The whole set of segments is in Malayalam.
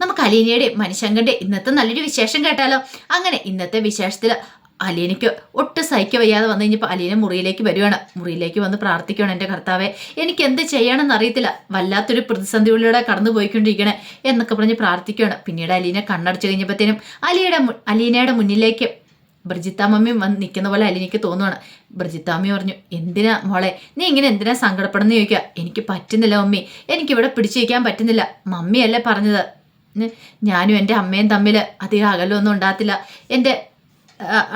നമുക്ക് അലീനയുടെ മനുഷ്യങ്കന്റെ ഇന്നത്തെ നല്ലൊരു വിശേഷം കേട്ടാലോ? അങ്ങനെ ഇന്നത്തെ വിശേഷത്തിൽ അലീനയ്ക്ക് ഒട്ടും സഹിക്ക വയ്യാതെ വന്നു കഴിഞ്ഞപ്പോൾ അലീന മുറിയിലേക്ക് വരുവാണ്. മുറിയിലേക്ക് വന്ന് പ്രാർത്ഥിക്കുകയാണ് എന്റെ കർത്താവെ. എനിക്ക് എന്ത് ചെയ്യണമെന്ന് അറിയത്തില്ല. വല്ലാത്തൊരു പ്രതിസന്ധികളിലൂടെ കടന്നു പോയിക്കൊണ്ടിരിക്കണേ എന്നൊക്കെ പറഞ്ഞ് പ്രാർത്ഥിക്കുകയാണ് പിന്നീട് അലീന കണ്ണടച്ചു കഴിഞ്ഞപ്പോഴത്തേനും അലിയുടെ അലീനയുടെ മുന്നിലേക്ക് ബ്രജിത്താമ്മയും വന്ന് നിൽക്കുന്ന പോലെ അലീനയ്ക്ക് തോന്നുവാണ്. ബ്രജിത്താമ്മ പറഞ്ഞു എന്തിനാ മോളെ? നീ ഇങ്ങനെ എന്തിനാ സങ്കടപ്പെടുന്ന? ചോദിക്കുക. എനിക്ക് പറ്റുന്നില്ല മമ്മി. എനിക്കിവിടെ പിടിച്ചു വയ്ക്കാൻ പറ്റുന്നില്ല. മമ്മിയല്ലേ പറഞ്ഞത്. ഞാനും എന്റെ അമ്മയും തമ്മിൽ അധികം അകലൊന്നും ഉണ്ടാകത്തില്ല. എന്റെ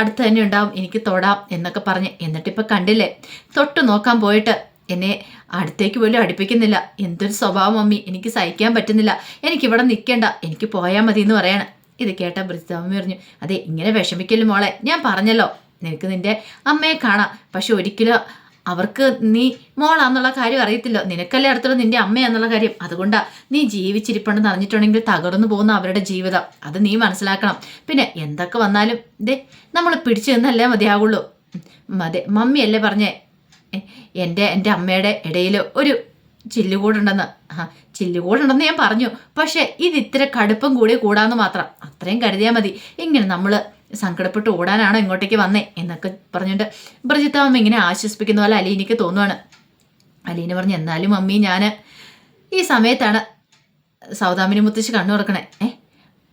അടുത്ത് തന്നെ ഉണ്ടാവും എനിക്ക് തൊടാം എന്നൊക്കെ പറഞ്ഞ് എന്നിട്ടിപ്പോൾ കണ്ടില്ലേ? തൊട്ട് നോക്കാൻ പോയിട്ട് എന്നെ അടുത്തേക്ക് പോലും അടുപ്പിക്കുന്നില്ല. എന്തൊരു സ്വഭാവം മമ്മി എനിക്ക് സഹിക്കാൻ പറ്റുന്നില്ല. എനിക്കിവിടെ നിൽക്കേണ്ട എനിക്ക് പോയാൽ മതി എന്ന് പറയാണ്. ഇത് കേട്ട ബ്രിജാമി പറഞ്ഞു അതെ ഇങ്ങനെ വിഷമിക്കലും മോളെ? ഞാൻ പറഞ്ഞല്ലോ നിനക്ക് നിന്റെ അമ്മയെ കാണാം. പക്ഷെ ഒരിക്കലും അവർക്ക് നീ മോളാന്നുള്ള കാര്യം അറിയത്തില്ല. നിനക്കല്ലേ അടുത്തുള്ള നിന്റെ അമ്മയാന്നുള്ള കാര്യം. അതുകൊണ്ടാ നീ ജീവിച്ചിരിപ്പുണ്ടെന്ന് അറിഞ്ഞിട്ടുണ്ടെങ്കിൽ തകർന്നു പോകുന്ന അവരുടെ ജീവിതം. അത് നീ മനസ്സിലാക്കണം. പിന്നെ എന്തൊക്കെ വന്നാലും ദേ നമ്മൾ പിടിച്ചു നിന്നല്ലേ മതിയാവുള്ളൂ. മതി മമ്മിയല്ലേ പറഞ്ഞേ എന്റെ എന്റെ അമ്മയുടെ ഇടയിൽ ഒരു ചില്ലുകൂടുണ്ടെന്ന്. ആ ചില്ലുകൂടുണ്ടെന്ന് ഞാൻ പറഞ്ഞു. പക്ഷേ ഇത് ഇത്ര കടുപ്പം കൂടി കൂടാന്ന് മാത്രം. അത്രയും കരുതിയാൽ മതി. ഇങ്ങനെ നമ്മൾ സങ്കടപ്പെട്ട് ഓടാനാണോ ഇങ്ങോട്ടേക്ക് വന്നേ എന്നൊക്കെ പറഞ്ഞുകൊണ്ട് ബ്രജിത്താമ്മ ഇങ്ങനെ ആശ്വസിപ്പിക്കുന്ന പോലെ അലീനയ്ക്ക് തോന്നുവാണ്. അലീന പറഞ്ഞു എന്നാലും മമ്മി ഞാൻ ഈ സമയത്താണ് സൗദാമിനി മുത്തശ്ശി കണ്ണു തുറക്കണേ. ഏ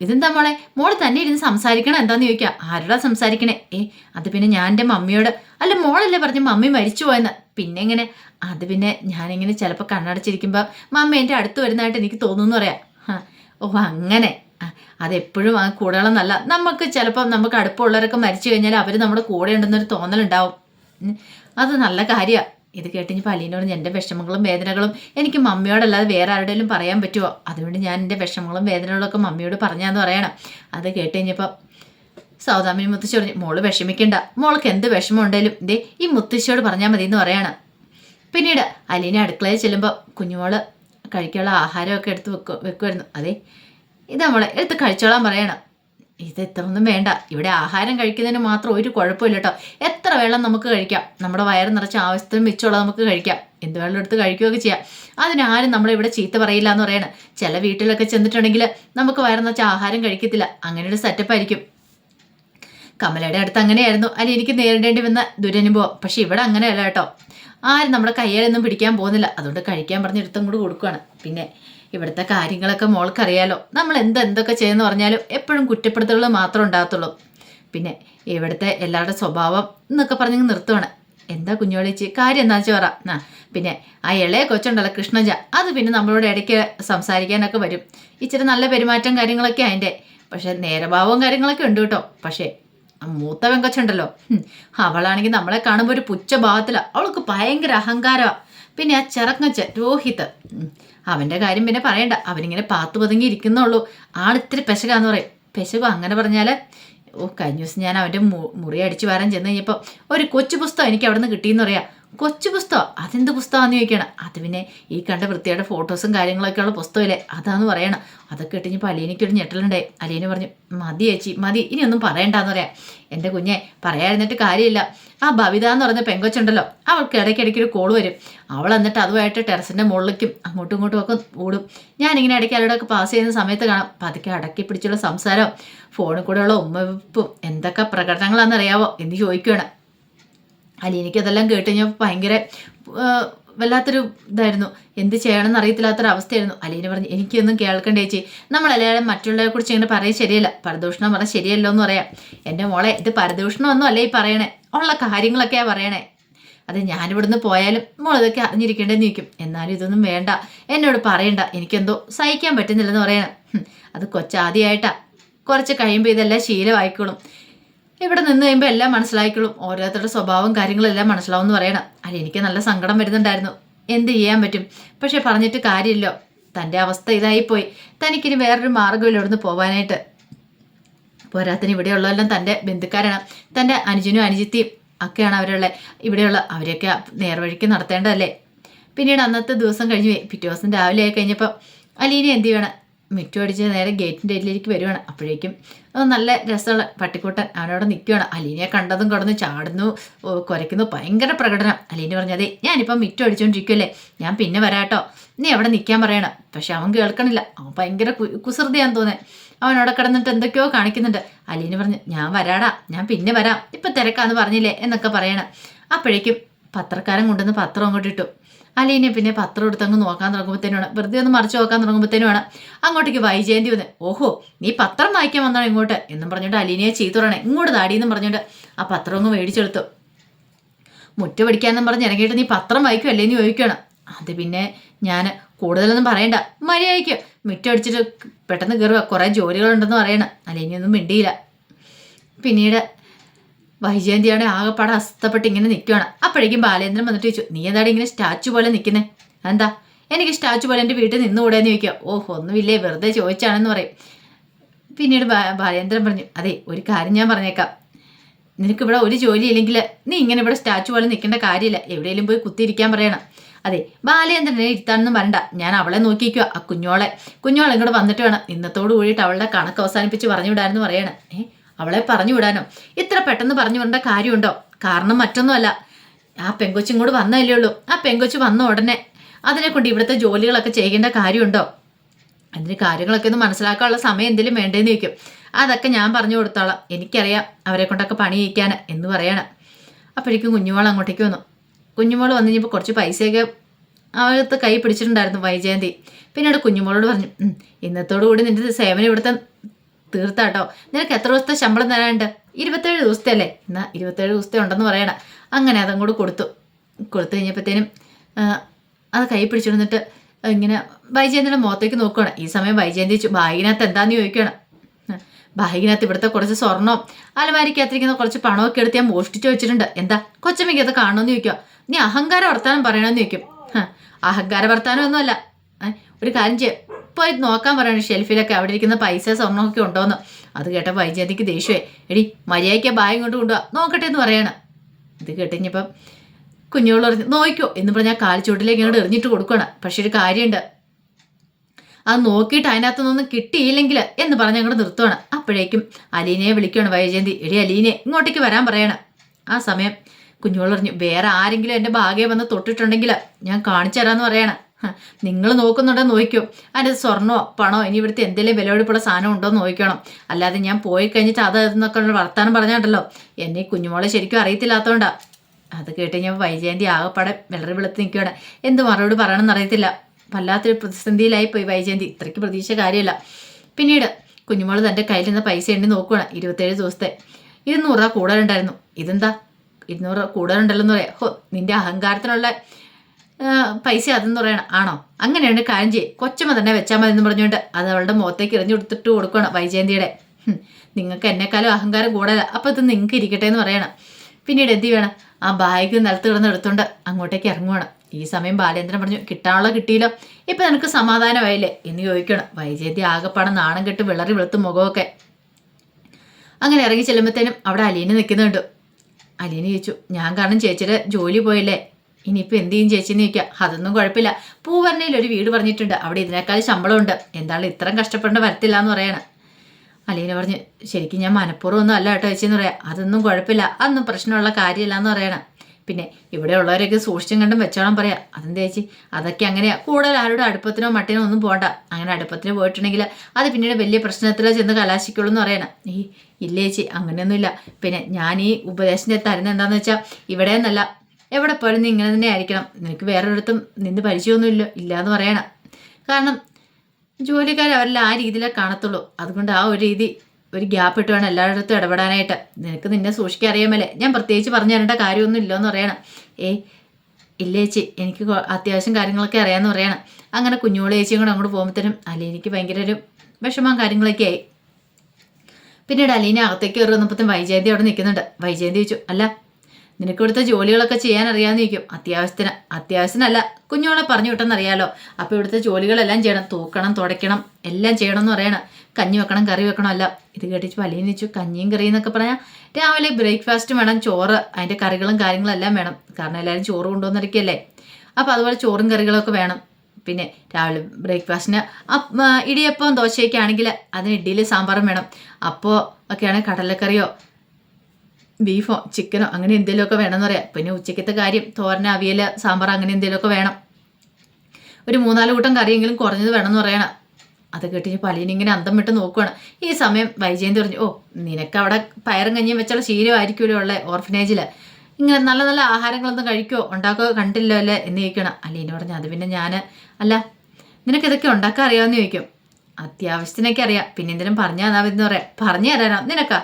ഇതെന്താ മോളെ? മോൾ തന്നെ ഇരുന്ന് സംസാരിക്കണം എന്താന്ന് ചോദിക്കുക ആരോടാ സംസാരിക്കണേ? ഏ അത് പിന്നെ ഞാൻ എന്റെ മമ്മിയോട് അല്ല മോളല്ലേ പറഞ്ഞു മമ്മി മരിച്ചു പോയെന്ന്? പിന്നെ എങ്ങനെ? അത് പിന്നെ ഞാനിങ്ങനെ ചിലപ്പോൾ കണ്ണടച്ചിരിക്കുമ്പോൾ മമ്മി എന്റെ അടുത്ത് വരുന്നതായിട്ട് എനിക്ക് തോന്നുന്നു പറയാം. ഓ അങ്ങനെ. അതെപ്പോഴും ആ കൂടെയുള്ള നല്ല നമുക്ക് ചിലപ്പം നമുക്ക് അടുപ്പമുള്ളവരൊക്കെ മരിച്ചു കഴിഞ്ഞാൽ അവർ നമ്മുടെ കൂടെ ഉണ്ടെന്നൊരു തോന്നലുണ്ടാവും. അത് നല്ല കാര്യമാണ് ഇത് കേട്ട് ഇനി പലീനോട് എന്റെ വിഷമങ്ങളും വേദനകളും എനിക്ക് മമ്മിയോടല്ലാതെ വേറെ ആരുടെയും പറയാൻ പറ്റുമോ അതുകൊണ്ട് ഞാൻ എന്റെ വിഷമങ്ങളും വേദനകളൊക്കെ മമ്മിയോട് പറഞ്ഞാന്ന് പറയണം. അത് കേട്ട് കഴിഞ്ഞപ്പോൾ സൗദാമിനി മുത്തശ്ശി പറഞ്ഞു മോൾ വിഷമിക്കണ്ട. മോൾക്ക് എന്ത് വിഷമം ഉണ്ടെങ്കിലും ദേ ഈ മുത്തശ്ശിയോട് പറഞ്ഞാൽ മതി എന്ന് പറയണം. പിന്നീട് അലീന അടുക്കളയിൽ ചെല്ലുമ്പോൾ കുഞ്ഞുമോൾ കഴിക്കാനുള്ള ആഹാരമൊക്കെ എടുത്ത് വെക്കു വെക്കുമായിരുന്നു അതെ ഇത് നമ്മളെ എടുത്ത് കഴിച്ചോളാൻ പറയണം. ഇത് എത്ര ഒന്നും വേണ്ട. ഇവിടെ ആഹാരം കഴിക്കുന്നതിന് മാത്രം ഒരു കുഴപ്പമില്ല കേട്ടോ എത്ര വെള്ളം നമുക്ക് കഴിക്കാം? നമ്മുടെ വയറ് നിറച്ച ആവശ്യത്തിന് മിച്ചമുള്ളത് നമുക്ക് കഴിക്കാം. എന്ത് വെള്ളം എടുത്ത് കഴിക്കുകയൊക്കെ ചെയ്യാം. അതിനാരും നമ്മളിവിടെ ചീത്ത പറയില്ല എന്ന് പറയണം. ചില വീട്ടിലൊക്കെ ചെന്നിട്ടുണ്ടെങ്കിൽ നമുക്ക് വയറ് നിറച്ച ആഹാരം കഴിക്കത്തില്ല. അങ്ങനെ ഒരു സെറ്റപ്പ് ആയിരിക്കും. കമലയുടെ അടുത്ത് അങ്ങനെയായിരുന്നു. അല്ലെ എനിക്ക് നേരിടേണ്ടി വന്ന ദുരനുഭവം. പക്ഷെ ഇവിടെ അങ്ങനെയല്ല കേട്ടോ ആരും നമ്മുടെ കയ്യിലൊന്നും പിടിക്കാൻ പോകുന്നില്ല. അതുകൊണ്ട് കഴിക്കാൻ പറഞ്ഞ് എടുത്തും കൂടി കൊടുക്കുകയാണ് പിന്നെ ഇവിടുത്തെ കാര്യങ്ങളൊക്കെ മോൾക്കറിയാലോ. നമ്മൾ എന്തെന്തൊക്കെ ചെയ്യുമെന്ന് പറഞ്ഞാലും എപ്പോഴും കുറ്റപ്പെടുത്തലുകൾ മാത്രം ഉണ്ടാകത്തുള്ളൂ. പിന്നെ ഇവിടുത്തെ എല്ലാവരുടെ സ്വഭാവം എന്നൊക്കെ പറഞ്ഞ് നിർത്തുവാണ്. എന്താ കുഞ്ഞോളിച്ചി കാര്യം എന്താ വെച്ചാൽ പറ. ആ പിന്നെ ആ ഇളയ കൊച്ചുണ്ടല്ലോ കൃഷ്ണജ അത് പിന്നെ നമ്മളോട് ഇടയ്ക്ക് സംസാരിക്കാനൊക്കെ വരും. ഇച്ചിരി നല്ല പെരുമാറ്റം കാര്യങ്ങളൊക്കെ അതിന്റെ. പക്ഷെ നേരഭാവവും കാര്യങ്ങളൊക്കെ ഉണ്ട് കേട്ടോ. പക്ഷേ മൂത്ത വെങ്കച്ചുണ്ടല്ലോ അവളാണെങ്കിൽ നമ്മളെ കാണുമ്പോൾ ഒരു പുച്ഛഭാവത്തിലാണ് അവൾക്ക് ഭയങ്കര അഹങ്കാരമാണ് പിന്നെ ആ ചെറങ്ങച്ച രോഹിത്. അവന്റെ കാര്യം പിന്നെ പറയണ്ട. അവനിങ്ങനെ പാത്തു പതുങ്ങി ഇരിക്കുന്നുള്ളൂ. ആളിത്തിരി പെശകാന്ന് പറയും. പെശകോ അങ്ങനെ പറഞ്ഞാൽ ഓ കഴിഞ്ഞ ദിവസം ഞാൻ അവന്റെ മുറി അടിച്ചു വരാൻ ചെന്ന് കഴിഞ്ഞപ്പോൾ ഒരു കൊച്ചു പുസ്തകം എനിക്ക് അവിടെ നിന്ന് കിട്ടിയെന്ന് പറയാം. കൊച്ചു പുസ്തകം. അതെന്ത് പുസ്തകമാണെന്ന് ചോദിക്കണം അത് പിന്നെ ഈ കണ്ട വൃത്തിയുടെ ഫോട്ടോസും കാര്യങ്ങളൊക്കെ ഉള്ള പുസ്തകമില്ലേ? അതാന്ന് പറയണം. അതൊക്കെ ഇട്ടിഞ്ഞപ്പോൾ അലീനയ്ക്കൊരു ഞെട്ടലുണ്ടായി. അലീന പറഞ്ഞു മതി ചേച്ചി മതി. ഇനി ഒന്നും പറയണ്ടെന്ന് പറയാം. എന്റെ കുഞ്ഞെ പറയാതിരുന്നിട്ട് കാര്യമില്ല. ആ ഭവിത എന്ന് പറഞ്ഞ പെങ്കൊച്ചുണ്ടല്ലോ അവൾക്ക് ഇടയ്ക്കിടയ്ക്ക് ഒരു കോൾ വരും. അവൾ എന്നിട്ട് അതുമായിട്ട് ടെറസിന്റെ മുകളിലേക്കും അങ്ങോട്ടും ഇങ്ങോട്ടും ഒക്കെ ഓടും. ഞാനിങ്ങനെ ഇടയ്ക്ക് അവരോടൊക്കെ പാസ് ചെയ്യുന്ന സമയത്ത് കാണാം. പതുക്കെ അടക്കി പിടിച്ചുള്ള സംസാരം ഫോണിൽ കൂടെയുള്ള ഉമ്മവിപ്പും എന്തൊക്കെ പ്രകടനങ്ങളാണെന്നറിയാവോ എന്ന് ചോദിക്കുകയാണ്. അലീനയ്ക്ക് അതെല്ലാം കേട്ട് കഴിഞ്ഞാൽ ഭയങ്കര വല്ലാത്തൊരു ഇതായിരുന്നു. എന്ത് ചെയ്യണമെന്ന് അറിയത്തില്ലാത്തൊരു അവസ്ഥയായിരുന്നു അലീന പറഞ്ഞു എനിക്കൊന്നും കേൾക്കേണ്ട ചേച്ചി. നമ്മളെല്ലാവരും മറ്റുള്ളവരെ കുറിച്ച് ഇങ്ങനെ പറയാൻ ശരിയല്ല. പരദൂഷണം പറഞ്ഞാൽ ശരിയല്ലോ എന്ന് പറയാം. എന്റെ മോളെ ഇത് പരദൂഷണമൊന്നും അല്ലേ ഈ പറയണേ? ഉള്ള കാര്യങ്ങളൊക്കെയാണ് പറയണേ. അത് ഞാനിവിടുന്ന് പോയാലും മോൾ ഇതൊക്കെ അറിഞ്ഞിരിക്കേണ്ടതെന്ന് ചോദിക്കും. എന്നാലും ഇതൊന്നും വേണ്ട. എന്നോട് പറയണ്ട. എനിക്കെന്തോ സഹിക്കാൻ പറ്റുന്നില്ലെന്ന് പറയണം. അത് കൊച്ചാദ്യമായിട്ടാ കുറച്ച് കഴിയുമ്പോൾ ഇതെല്ലാം ശീലമായിക്കോളും. ഇവിടെ നിന്ന് കഴിയുമ്പോൾ എല്ലാം മനസ്സിലായിക്കോളും. ഓരോരുത്തരുടെ സ്വഭാവം കാര്യങ്ങളെല്ലാം മനസ്സിലാവും എന്ന് പറയണം. അല്ല എനിക്ക് നല്ല സങ്കടം വരുന്നുണ്ടായിരുന്നു. എന്ത് ചെയ്യാൻ പറ്റും? പക്ഷെ പറഞ്ഞിട്ട് കാര്യമില്ല. തന്റെ അവസ്ഥ ഇതായിപ്പോയി. തനിക്കിനി വേറൊരു മാർഗമില്ല ഇവിടുന്ന് പോകാനായിട്ട് പോരാത്തിന് ഇവിടെയുള്ളതെല്ലാം തന്റെ ബന്ധുക്കാരാണ്. തന്റെ അനുജനും അനുജിത്തിയും ഒക്കെയാണ് അവരുള്ള ഇവിടെയുള്ള അവരെയൊക്കെ നേർവഴിക്ക് നടത്തേണ്ടതല്ലേ? പിന്നീട് അന്നത്തെ ദിവസം കഴിഞ്ഞു പിറ്റേ ദിവസം രാവിലെ ആയി കഴിഞ്ഞപ്പോൾ അലീനെ എന്ത് ചെയ്യണം? മിറ്റു അടിച്ച് നേരെ ഗേറ്റിന്റെ ഇടയിലേക്ക് വരുവാണ്. അപ്പോഴേക്കും നല്ല രസമുള്ള പട്ടിക്കൂട്ടൻ അവനവിടെ നിൽക്കുകയാണ് അലീനയെ കണ്ടതും കടന്നു ചാടുന്നു കുരയ്ക്കുന്നു. ഭയങ്കര പ്രകടനം. അലീന പറഞ്ഞത് ഞാനിപ്പം മിറ്റു അടിച്ചുകൊണ്ടിരിക്കുമല്ലേ ഞാൻ പിന്നെ വരാട്ടോ. നീ എവിടെ നിൽക്കാൻ പറയണം. പക്ഷെ അവൻ കേൾക്കണില്ല. അവൻ ഭയങ്കര കുസൃതിയാന്ന് തോന്നേ. അവൻ അവിടെ കിടന്നിട്ട് എന്തൊക്കെയോ കാണിക്കുന്നുണ്ട്. അലീന പറഞ്ഞു ഞാൻ വരാടാ. ഞാൻ പിന്നെ വരാം. ഇപ്പം തിരക്കാന്ന് പറഞ്ഞില്ലേ? എന്നൊക്കെ പറയണം. അപ്പോഴേക്കും പത്രക്കാരൻ കൊണ്ടുവന്ന് പത്രം അങ്ങോട്ട് ഇട്ടു. അലീനെ പിന്നെ പത്രം എടുത്ത് അങ്ങ് നോക്കാൻ തുടങ്ങുമ്പോഴത്തേനുമാണ് വെറുതെ ഒന്ന് മറിച്ച് നോക്കാൻ തുടങ്ങുമ്പോഴത്തേനുമാണ് അങ്ങോട്ടേക്ക് വൈജയന്തി വന്ന് ഓഹോ നീ പത്രം വായിക്കാൻ വന്നാണ് ഇങ്ങോട്ട് എന്നും പറഞ്ഞിട്ട് അലീനയെ ചെയ്തു തുടങ്ങണേ ഇങ്ങോട്ട് താടിയെന്നും പറഞ്ഞിട്ട് ആ പത്രം ഒന്ന് മേടിച്ചെടുത്തു. മുറ്റ പിടിക്കാന്നും പറഞ്ഞ് ഇറങ്ങിയിട്ട് നീ പത്രം വായിക്കുമല്ലേ എന്ന് ചോദിക്കണം അത് പിന്നെ ഞാൻ കൂടുതലൊന്നും പറയണ്ട. മര്യാദയ്ക്ക് മുറ്റടിച്ചിട്ട് പെട്ടെന്ന് കയറുക കുറേ ജോലികളുണ്ടെന്ന് പറയണം. അല്ലെങ്കിയൊന്നും മിണ്ടിയില്ല. പിന്നീട് വൈജയന്തിയുടെ ആകെപ്പാടെ അസ്തപ്പെട്ട് ഇങ്ങനെ നിൽക്കുകയാണ് അപ്പോഴേക്കും ബാലേന്ദ്രൻ വന്നിട്ട് ചോദിച്ചു നീ എന്താണ് ഇങ്ങനെ സ്റ്റാച്ചു പോലെ നിൽക്കുന്നേ എന്താ എനിക്ക് സ്റ്റാച്ചു പോലെ എന്റെ വീട്ടിൽ നിന്നുകൂടെയെന്ന് ചോദിക്കുക. ഓഹ് ഒന്നുമില്ലേ? വെറുതെ ചോദിച്ചാണെന്ന് പറയും. പിന്നീട് ബാലേന്ദ്രൻ പറഞ്ഞു അതെ ഒരു കാര്യം ഞാൻ പറഞ്ഞേക്കാം. നിനക്ക് ഇവിടെ ഒരു ജോലി ഇല്ലെങ്കിൽ നീ ഇങ്ങനെ ഇവിടെ സ്റ്റാച്ചു പോലെ നിൽക്കേണ്ട കാര്യമില്ല. എവിടെയെങ്കിലും പോയി കുത്തിയിരിക്കാൻ പറയണം. അതെ ബാലേന്ദ്രനെ ഇരുത്താണെന്നും വരണ്ട. ഞാൻ അവളെ നോക്കിക്കുക ആ കുഞ്ഞോളെ. കുഞ്ഞോളെ ഇങ്ങോട്ട് വന്നിട്ട് വേണം. ഇന്നത്തോട് കൂടിയിട്ട് അവളുടെ കണക്ക് അവസാനിപ്പിച്ച് പറഞ്ഞു വിടാമെന്ന് പറയണം. ഏ അവളെ പറഞ്ഞു വിടാനോ? ഇത്ര പെട്ടെന്ന് പറഞ്ഞു വിടേണ്ട കാര്യമുണ്ടോ? കാരണം മറ്റൊന്നുമല്ല. ആ പെങ്കൊച്ചും കൂടെ വന്നല്ലേ ഉള്ളൂ. ആ പെങ്കൊച്ച് വന്ന ഉടനെ അതിനെ കൊണ്ട് ഇവിടുത്തെ ജോലികളൊക്കെ ചെയ്യേണ്ട കാര്യമുണ്ടോ? അതിന് കാര്യങ്ങളൊക്കെ ഒന്ന് മനസ്സിലാക്കാനുള്ള സമയം എന്തെങ്കിലും വേണ്ടേന്ന് ചോദിക്കും. അതൊക്കെ ഞാൻ പറഞ്ഞു കൊടുത്തോളാം. എനിക്കറിയാം അവരെ കൊണ്ടൊക്കെ പണി ചെയ്യിക്കാൻ എന്ന് പറയണം. അപ്പോഴേക്കും കുഞ്ഞുമോൾ അങ്ങോട്ടേക്ക് വന്നു. കുഞ്ഞുമോൾ വന്നു കഴിഞ്ഞപ്പോൾ കുറച്ച് പൈസയൊക്കെ അവരത്ത് കൈ പിടിച്ചിട്ടുണ്ടായിരുന്നു വൈജയന്തി. പിന്നീട് കുഞ്ഞുമോളോട് പറഞ്ഞു "ഉം, ഇന്നത്തോടു കൂടി നിന്റെ സേവനം ഇവിടുത്തെ തീർത്താട്ടോ. നിനക്ക് എത്ര ദിവസത്തെ ശമ്പളം തരാനുണ്ട്? ഇരുപത്തേഴ് ദിവസത്തെ അല്ലേ? എന്നാ ഇരുപത്തേഴ് ദിവസത്തെ ഉണ്ടെന്ന് പറയണം. അങ്ങനെ കൂടെ കൊടുത്തു. കൊടുത്തു കഴിഞ്ഞപ്പോഴത്തേനും അത് കൈ പിടിച്ചിരുന്നിട്ട് ഇങ്ങനെ വൈജയന്തിയുടെ മുഖത്തേക്ക് നോക്കുകയാണ് ഈ സമയം വൈജയന്തി ബാഗിനകത്ത് എന്താന്ന് ചോദിക്കുകയാണ് ബാഗിനകത്ത് ഇവിടുത്തെ കുറച്ച് സ്വർണവും അലമാരിക്കകത്തിരിക്കുന്ന കുറച്ച് പണമൊക്കെ എടുത്ത് ഞാൻ മോഷ്ടിച്ചു വെച്ചിട്ടുണ്ട്. എന്താ? കൊച്ചമ്മയ്ക്ക് അത് കാണണമെന്ന് ചോദിക്കുക നീ അഹങ്കാര വർത്താനം പറയണമെന്ന് ചോദിക്കും. അഹങ്കാര വർത്താനം ഒന്നുമല്ല ഒരു കാര്യം ചെയ്യ. പോയി നോക്കാൻ പറയണം ഷെൽഫിലൊക്കെ. അവിടെ ഇരിക്കുന്ന പൈസ സ്വർണമൊക്കെ ഉണ്ടോന്ന്. അത് കേട്ട വൈജയന്തിക്ക് ദേഷ്യമേ എടി മര്യാദയ്ക്ക് ബാഗ് ഇങ്ങോട്ട് കൊണ്ടുപോവാ നോക്കട്ടെ എന്ന് പറയണം. ഇത് കേട്ടിഞ്ഞപ്പം കുഞ്ഞോൾ പറഞ്ഞു നോക്കിക്കോ എന്ന് പറഞ്ഞാൽ കാലിച്ചോട്ടിലേക്ക് ഇങ്ങോട്ട് എറിഞ്ഞിട്ട് കൊടുക്കണം പക്ഷെ ഒരു കാര്യമുണ്ട്. അത് നോക്കിയിട്ട് അതിനകത്തു കിട്ടിയില്ലെങ്കിൽ എന്ന് പറഞ്ഞ് അങ്ങോട്ട് നിർത്തുവാണ്. അപ്പോഴേക്കും അലീനയെ വിളിക്കുകയാണ് വൈജയന്തി. എടി അലീനെ ഇങ്ങോട്ടേക്ക് വരാൻ പറയണം. ആ സമയം കുഞ്ഞോൾ പറഞ്ഞു വേറെ ആരെങ്കിലും എന്റെ ഭാഗ്യം വന്ന് തൊട്ടിട്ടുണ്ടെങ്കിൽ ഞാൻ കാണിച്ചു തരാമെന്ന് പറയണം. നിങ്ങൾ നോക്കുന്നുണ്ടോ നോക്കിക്കോ. അതിന്റെ സ്വർണമോ പണമോ ഇനി ഇവിടുത്തെ എന്തെങ്കിലും വിലപിടിപ്പുള്ള സാധനം ഉണ്ടോ എന്ന് നോക്കണം അല്ലാതെ ഞാൻ പോയി കഴിഞ്ഞിട്ട് അത് എന്നൊക്കെ വർത്താനം പറഞ്ഞാണ്ടല്ലോ. എന്നെ കുഞ്ഞുമോളെ ശരിക്കും അറിയത്തില്ലാത്തതുകൊണ്ടാ അത് കേട്ട് ഞാൻ വൈജയന്തി ആകെപ്പാടെ വിളറി വെളുത്ത് നിൽക്കുകയാണ് എന്ത് മറുപടി പറയണമെന്ന് അറിയത്തില്ല. വല്ലാത്തൊരു പ്രതിസന്ധിയിലായി പോയി വൈജയന്തി. ഇത്രയ്ക്ക് പ്രതീക്ഷ കാര്യമില്ല. പിന്നീട് കുഞ്ഞുമോൾ തന്റെ കയ്യിൽ നിന്ന് പൈസ എണ്ണി നോക്കുകയാണ് ഇരുപത്തേഴ് ദിവസത്തെ. ഇരുന്നൂറ് രൂപ കൂടുതലുണ്ടായിരുന്നു ഇതെന്താ? ഇരുന്നൂറ് കൂടുതലുണ്ടല്ലോ എന്ന് പറയാം. ഹോ നിന്റെ അഹങ്കാരത്തിനുള്ള പൈസ അതെന്ന് പറയണം ആണോ. അങ്ങനെയാണ് കാര്യം ചെയ്യും കൊച്ചമ്മ തന്നെ വെച്ചാൽ മതി എന്ന് പറഞ്ഞുകൊണ്ട് അത് അവളുടെ മുഖത്തേക്ക് എറിഞ്ഞു കൊടുത്തിട്ട് കൊടുക്കണം വൈജയന്തിയുടെ. നിങ്ങൾക്ക് എന്നെക്കാളും അഹങ്കാരം കൂടല അപ്പോൾ ഇത് നിങ്ങൾക്ക് ഇരിക്കട്ടെ എന്ന് പറയണം. പിന്നീട് എന്ത് വേണം ആ ബാഗ് നിലത്ത് കിടന്ന് എടുത്തുകൊണ്ട് അങ്ങോട്ടേക്ക് ഇറങ്ങുവാണ്. ഈ സമയം ബാലേന്ദ്രൻ പറഞ്ഞു കിട്ടാനുള്ള കിട്ടിയില്ല. ഇപ്പൊ നിനക്ക് സമാധാനമായില്ലേ? എന്ന് ചോദിക്കണം വൈജയന്തി ആകെപ്പാടെ നാണം കെട്ട് വിളറി വെളുത്ത് മുഖമൊക്കെ. അങ്ങനെ ഇറങ്ങി ചെല്ലുമ്പോഴത്തേനും അവിടെ അലീന നിൽക്കുന്നുണ്ട്. അലീന ചോദിച്ചു ഞാൻ കാരണം ചേച്ചിയുടെ ജോലി പോയില്ലേ? ഇനിയിപ്പോൾ എന്ത് ചെയ്യും ചേച്ചി നിൽക്കുക അതൊന്നും കുഴപ്പമില്ല. പൂവർണയിൽ ഒരു വീട് പറഞ്ഞിട്ടുണ്ട് അവിടെ ഇതിനേക്കാൾ ശമ്പളമുണ്ട്. എന്താണ് ഇത്രയും കഷ്ടപ്പെടേണ്ട വരത്തില്ല എന്ന് പറയണം. അലീന പറഞ്ഞ് ശരിക്കും ഞാൻ മനഃപൂർവം ഒന്നും അല്ല കേട്ടോ ചേച്ചിന്ന് പറയാം. അതൊന്നും കുഴപ്പമില്ല. അതൊന്നും പ്രശ്നമുള്ള കാര്യമില്ല എന്ന് പറയണം. പിന്നെ ഇവിടെ ഉള്ളവരൊക്കെ സൂക്ഷിച്ചും കണ്ടും വെച്ചോളം പറയാം. അതെന്താ ചേച്ചി? അതൊക്കെ അങ്ങനെയാ. കൂടുതൽ ആരുടെ അടുപ്പത്തിനോ മട്ടിനോ ഒന്നും പോകണ്ട അങ്ങനെ അടുപ്പത്തിന് പോയിട്ടുണ്ടെങ്കിൽ അത് പിന്നീട് വലിയ പ്രശ്നത്തിലോ ചെന്ന് കലാശിക്കുള്ളൂ എന്ന് പറയണം. ഈ ഇല്ല ചേച്ചി അങ്ങനെയൊന്നുമില്ല. പിന്നെ ഞാൻ ഈ ഉപദേശം തരുന്നത് എന്താണെന്ന് വെച്ചാൽ ഇവിടെ എന്നല്ല എവിടെ പോയാലും നീ ഇങ്ങനെ തന്നെ ആയിരിക്കണം. നിനക്ക് വേറൊരിടത്തും നിന്ന് പരിചയമൊന്നുമില്ല. ഇല്ല എന്ന് പറയണം. കാരണം ജോലിക്കാർ അവരെല്ലാം ആ രീതിയിലേ കാണത്തുള്ളൂ. അതുകൊണ്ട് ആ ഒരു രീതി ഒരു ഗ്യാപ്പ് ഇട്ട് വേണം എല്ലായിടത്തും ഇടപെടാനായിട്ട്. നിനക്ക് നിന്നെ സൂക്ഷിക്കാൻ അറിയാമല്ലേ ഞാൻ പ്രത്യേകിച്ച് പറഞ്ഞു തരേണ്ട കാര്യമൊന്നും ഇല്ലെന്ന് പറയണം. ഏ ഇല്ല ചേച്ചി എനിക്ക് അത്യാവശ്യം കാര്യങ്ങളൊക്കെ അറിയാമെന്ന് പറയണം. അങ്ങനെ കുഞ്ഞോൾ ചേച്ചിയും കൂടെ അങ്ങോട്ട് പോകുമ്പോഴത്തേനും അല്ലെ എനിക്ക് ഭയങ്കര ഒരു വിഷമം കാര്യങ്ങളൊക്കെ ആയി. പിന്നീട് അലീനെ അകത്തേക്ക് കയറി വന്നപ്പോഴത്തേനും വൈജയന്തി അവിടെ നിൽക്കുന്നുണ്ട്. വൈജയന്തി ചോദിച്ചു അല്ല നിനക്ക് ഇവിടുത്തെ ജോലികളൊക്കെ ചെയ്യാൻ അറിയാമെന്ന് ചോദിക്കും. അത്യാവശ്യത്തിന് അത്യാവശ്യത്തിനല്ല കുഞ്ഞോളെ പറഞ്ഞു വിട്ടെന്നറിയാലോ. അപ്പോൾ ഇവിടുത്തെ ജോലികളെല്ലാം ചെയ്യണം. തൂക്കണം തുടയ്ക്കണം എല്ലാം ചെയ്യണം എന്ന് പറയണം. കഞ്ഞി വെക്കണം കറി വെക്കണം അല്ല ഇത് കേട്ടിട്ട് വലിയ നിച്ചു കഞ്ഞിയും കറിയും എന്നൊക്കെ പറഞ്ഞാൽ രാവിലെ ബ്രേക്ക്ഫാസ്റ്റ് വേണം ചോറ് അതിന്റെ കറികളും കാര്യങ്ങളും എല്ലാം വേണം. കാരണം എല്ലാവരും ചോറ് കൊണ്ടുവന്നിരിക്കുകയല്ലേ അപ്പോൾ അതുപോലെ ചോറും കറികളൊക്കെ വേണം. പിന്നെ രാവിലെ ബ്രേക്ക്ഫാസ്റ്റിന് ഇടിയപ്പം ദോശയൊക്കെ ആണെങ്കിൽ അതിന് ഇഡ്ഡലി സാമ്പാറും വേണം. അപ്പോൾ ഒക്കെയാണെങ്കിൽ കടലക്കറിയോ ബീഫോ ചിക്കനോ അങ്ങനെ എന്തെങ്കിലുമൊക്കെ വേണമെന്ന് പറയാം പിന്നെ ഉച്ചക്കത്തെ കാര്യം തോരൻ അവിയൽ സാമ്പാർ അങ്ങനെ എന്തെങ്കിലുമൊക്കെ വേണം. ഒരു മൂന്നാൽ കൂട്ടം കറിയെങ്കിലും കുറഞ്ഞത് വേണമെന്ന് പറയണം. അത് കേട്ടിട്ട് പലീനെ ഇങ്ങനെ അന്തം വിട്ട് നോക്കുവാണ്. ഈ സമയം വൈജയന്തി പറഞ്ഞു ഓ നിനക്ക് അവിടെ പയറും കഞ്ഞിയും വെച്ചുള്ള ശീലമായിരിക്കുമല്ലോ ഉള്ളത് ഓർഫനേജിൽ ഇങ്ങനെ നല്ല നല്ല ആഹാരങ്ങളൊന്നും കഴിക്കുമോ ഉണ്ടാക്കുകയോ കണ്ടില്ലോ അല്ലേ? എന്ന് ചോദിക്കണം. അലീന പറഞ്ഞു അത് പിന്നെ ഞാൻ അല്ല നിനക്ക് ഇതൊക്കെ ഉണ്ടാക്കാൻ അറിയാമെന്ന് ചോദിക്കും. അത്യാവശ്യത്തിനൊക്കെ അറിയാം. പിന്നെ എന്തെങ്കിലും പറഞ്ഞു തന്നാമെന്ന് പറയാം. പറഞ്ഞു തരാനോ. നിനക്കാ?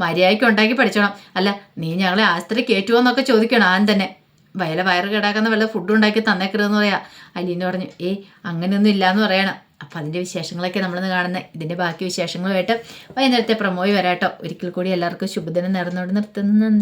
മര്യാദയ്ക്ക് ഉണ്ടാക്കി പഠിച്ചോണം. അല്ല നീ ഞങ്ങളെ ആശുപത്രി കയറ്റുമോന്നൊക്കെ ചോദിക്കണം ആൻ തന്നെ. വയല വയറ് കേടാക്കുന്ന വല്ല ഫുഡ് ഉണ്ടാക്കി തന്നേക്കരുതെന്ന് പറയാം. അലീന പറഞ്ഞു ഏയ് അങ്ങനെയൊന്നും ഇല്ലാന്ന് പറയണം. അപ്പം അതിന്റെ വിശേഷങ്ങളൊക്കെ നമ്മളിന്ന് കാണുന്നത് ഇതിന്റെ ബാക്കി വിശേഷങ്ങളുമായിട്ട് വൈകുന്നേരത്തെ പ്രമോയി വരാട്ടോ. ഒരിക്കൽ കൂടി എല്ലാവർക്കും ശുഭദിനം നേർന്നുകൊണ്ട് നിർത്തുന്നു.